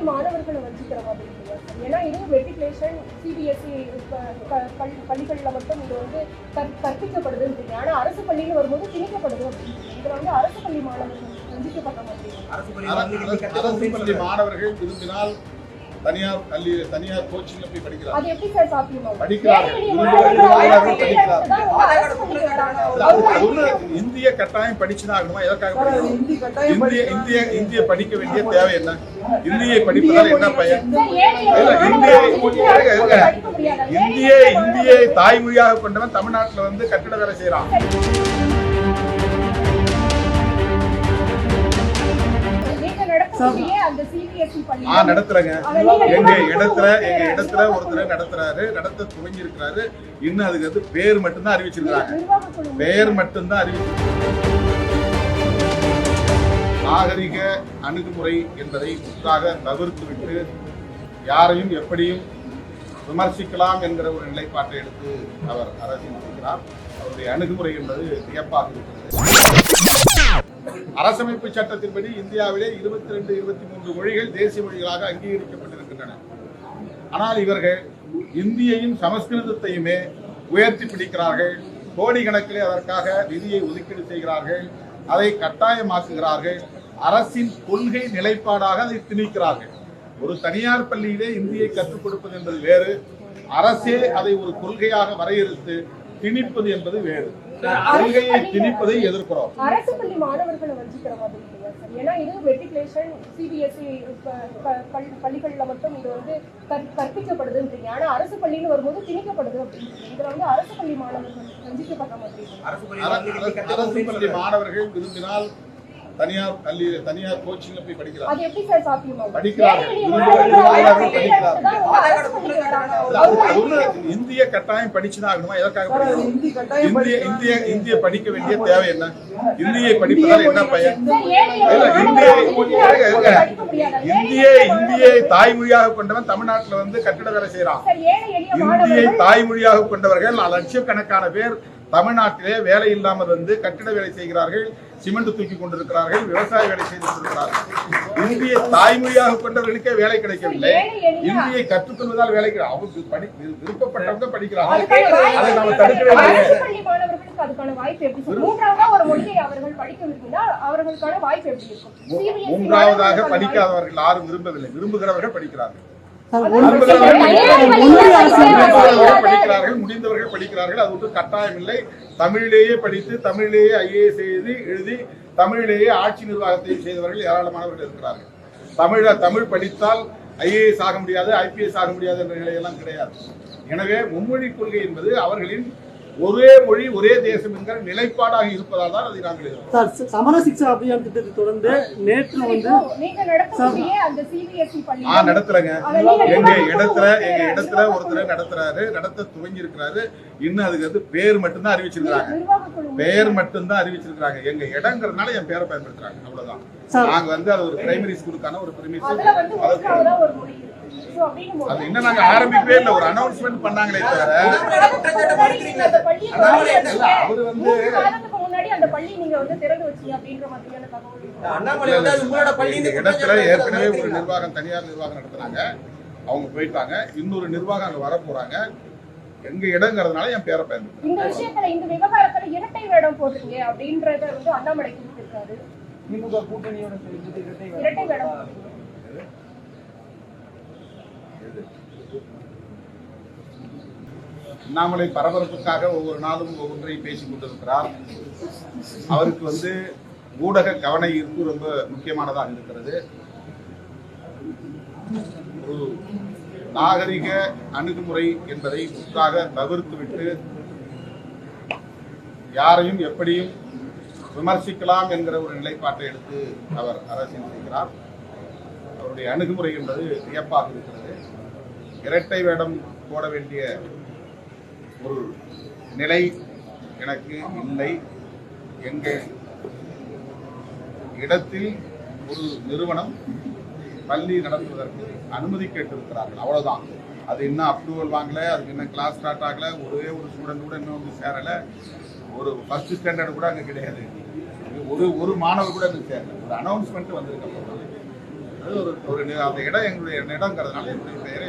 பள்ளி மாணவர்களை வஞ்சிக்கிற மாதிரி இல்லையா ஏன்னா இது மெட்ரிகுலேஷன் சிபிஎஸ்சி பள்ளிகளில் மட்டும் இது வந்து கற் கற்பிக்கப்படுதுன்றீங்க ஆனால் அரசு பள்ளியில் வரும்போது திணிக்கப்படுது அப்படின்னு வந்து அரசு பள்ளி மாணவர்கள் வஞ்சிக்கப்பட்ட மாதிரி அரசு பள்ளி மாணவர்கள் விரும்பினால் தனியார் பள்ளி தனியார் கோச்சிங்ல போய் படிக்கிறார். ஒண்ணு இந்திய கட்டாயம் படிச்சுதான் ஆகணுமா? எதற்காக இந்திய. இந்திய இந்திய படிக்க வேண்டிய தேவை என்ன? இந்தியை படிப்பதால் என்ன பயன்? இந்திய இந்திய இந்தியை தாய்மொழியாக கொண்டவன் தமிழ்நாட்டுல வந்து கட்டிட வேலை செய்யறான் பள்ளி. ஆ நடத்துறேங்க. எங்க இடத்துல எங்க இடத்துல ஒருத்தர் நடத்துறாரு நடத்த துவங்கி இருக்கிறாரு இன்னும் அதுக்கு வந்து பேர் மட்டும்தான் குழு பெயர் மட்டும்தான் அறிவிச்சிருக்காங்க நாகரிக அணுகுமுறை என்பதை முற்றாக தவிர்த்துவிட்டு யாரையும் எப்படியும் விமர்சிக்கலாம் என்கிற ஒரு நிலைப்பாட்டை எடுத்து அவர் அரசியலிருக்கிறார் அவருடைய அணுகுமுறை என்பது வியப்பாக இருக்கிறது. அரசமைப்பு சட்டத்தின்படி இந்தியாவிலே இருபத்தி ரெண்டு இருபத்தி மூன்று மொழிகள் தேசிய மொழிகளாக அங்கீகரிக்கப்பட்டிருக்கின்றன. ஆனால் இவர்கள் இந்தியையும் சமஸ்கிருதத்தையுமே உயர்த்தி பிடிக்கிறார்கள். கோடிக்கணக்கிலே அதற்காக நிதியை ஒதுக்கீடு செய்கிறார்கள். அதை கட்டாயமாக்குகிறார்கள். அரசின் கொள்கை நிலைப்பாடாக அதை திணிக்கிறார்கள். ஒரு தனியார் பள்ளியிலே இந்தியை கற்றுக் கொடுப்பது என்பது வேறு. அரசே அதை ஒரு கொள்கையாக வரையறுத்து திணிப்பது என்பது வேறு. கொள்கையை திணிப்பதை எதிர்க்கிறோம் அரசு பள்ளி மாணவர்களை வஞ்சிக்கிற மாதிரி ஏன்னா இது மெட்ரிகுலேஷன் சிபிஎஸ்சி பள்ளிகளில் மட்டும் இது வந்து கற் கற்பிக்கப்படுதுன்றீங்க ஆனா அரசு பள்ளின்னு வரும்போது திணிக்கப்படுது அப்படின்னு இதுல வந்து அரசு பள்ளி மாணவர்கள் வஞ்சிக்கப்பட்ட மாதிரி. அரசு பள்ளி. மாணவர்கள் விரும்பினால் தனியார் பள்ளி தனியார் கோச்சிங்ல போய் படிக்கிறார் அது எப்படி சார் சாத்தியமாகும் படிக்கிறார்கள். இந்திய கட்டாயம் படிச்சுதான் ஆகணுமா? எதற்காக இந்திய. இந்திய இந்திய படிக்க வேண்டிய தேவை என்ன? இந்தியை படிப்பதால் என்ன பயன்? இந்திய இந்தியை தாய்மொழியாக கொண்டவன் தமிழ்நாட்டுல வந்து கட்டிட வேலை செய்யறான் இந்தியை தாய்மொழியாக கொண்டவர்கள் லட்சக்கணக்கான பேர் தமிழ்நாட்டிலே வேலை இல்லாமல் வந்து கட்டிட வேலை செய்கிறார்கள். சிமெண்ட் தூக்கி கொண்டிருக்கிறார்கள் விவசாய வேலை செய்து கொண்டிருக்கிறார்கள். இந்தியை தாய்மொழியாக கொண்டவர்களுக்கே வேலை கிடைக்கவில்லை. இந்தியை கற்றுக்கொள்வதால் வேலை அவங்க படி விருப்பப்பட்டவங்க படிக்கிறாங்க அதை மூன்றாவதாக படிக்காதவர்கள் யாரும் விரும்பவில்லை. விரும்புகிறவர்கள் படிக்கிறார்கள். முடிந்தவர்கள் படிக்கிறார்கள். அது ஒன்றும் கட்டாயம் இல்லை தமிழிலேயே படித்து தமிழிலேயே ஐஏஎஸ் எழுதி எழுதி தமிழிலேயே ஆட்சி நிர்வாகத்தையும் செய்தவர்கள் ஏராளமானவர்கள் இருக்கிறார்கள். தமிழ தமிழ் படித்தால் ஐஏஎஸ் ஆக முடியாது ஐபிஎஸ் ஆக முடியாது என்ற நிலையெல்லாம் கிடையாது. எனவே மும்மொழி கொள்கை என்பது அவர்களின் ஒரே மொழி ஒரே தேசம் என்கிற நிலைப்பாடாக இருப்பதால் தான் அதை நாங்கள். சார் சமர சிக்ஷா அபியான் திட்டத்தை தொடர்ந்து நேற்று வந்து பள்ளி ஆ நடத்துறேங்க. எங்க இடத்துல எங்க இடத்துல ஒருத்தர் நடத்துறாரு நடத்த துவங்கி இருக்கிறாரு இன்னும் அதுக்கு வந்து பேர் மட்டும்தான் குழு பெயர் மட்டும்தான் அறிவிச்சிருக்காங்க எங்க இடங்கிறதுனால என் பேரை பயன்படுத்துறாங்க. அவ்வளவுதான். நாங்க வந்து அது ஒரு பிரைமரி ஸ்கூலுக்கான ஒரு பிரைமரி அதுல அது இன்னும் நாங்க ஆரம்பிக்கவே இல்லை. ஒரு அனௌன்ஸ்மெண்ட் பண்ணாங்களே தவிர அவரு வந்து மூன்று மாதத்துக்கு முன்னாடி அந்த பள்ளி நீங்க வந்து திறந்து வச்சீங்க அப்படின்ற மாதிரியான தகவல் இருக்கு. அண்ணாமலை வந்து அது உங்களோட பள்ளி இந்த இடத்துல ஏற்கனவே ஒரு நிர்வாகம் தனியார் நிர்வாகம் நடத்துனாங்க அவங்க போயிட்டாங்க. இன்னொரு நிர்வாகம் அங்க வர போறாங்க. எங்க இடங்கிறதுனால என் பேரை பயன்படுத்துறாங்க இந்த விஷயத்துல இந்த விவகாரத்துல இரட்டை வேடம் போடுறீங்க அப்படின்றத வந்து அண்ணாமலை திமுக கூட்டணியோட இரட்டை வேடம். இரட்டை அண்ணாமலை பரபரப்புக்காக ஒவ்வொரு நாளும் ஒவ்வொன்றை பேசிக் கொண்டிருக்கிறார். அவருக்கு வந்து ஊடக கவன ஈர்ப்பு ரொம்ப முக்கியமானதாக இருக்கிறது. ஒரு நாகரிக அணுகுமுறை என்பதை முற்றாக தவிர்த்துவிட்டு யாரையும் எப்படியும் விமர்சிக்கலாம் என்கிற ஒரு நிலைப்பாட்டை எடுத்து அவர் அரசியல் செய்கிறார். அவருடைய அணுகுமுறை என்பது வியப்பாக இருக்கிறது. இரட்டை வேடம் போட வேண்டிய ஒரு நிலை எனக்கு இல்லை. எங்கள் இடத்தில் ஒரு நிறுவனம் பள்ளி நடத்துவதற்கு அனுமதி கேட்டிருக்கிறார்கள். அவ்வளோதான் அது இன்னும் அப்ரூவல் வாங்கலை? அதுக்கு இன்னும் கிளாஸ் ஸ்டார்ட் ஆகலை? ஒரே ஒரு ஸ்டூடெண்ட் கூட இன்னும் வந்து சேரலை. ஒரு ஃபர்ஸ்ட் ஸ்டாண்டர்ட் கூட அங்கே கிடையாது. ஒரு ஒரு மாணவர் கூட அங்கே சேரல. ஒரு அனௌன்ஸ்மெண்ட் வந்திருக்கு அது ஒரு ஒரு அந்த இடம் எங்களுடைய இடங்கிறதுனால என்னுடைய பெயரை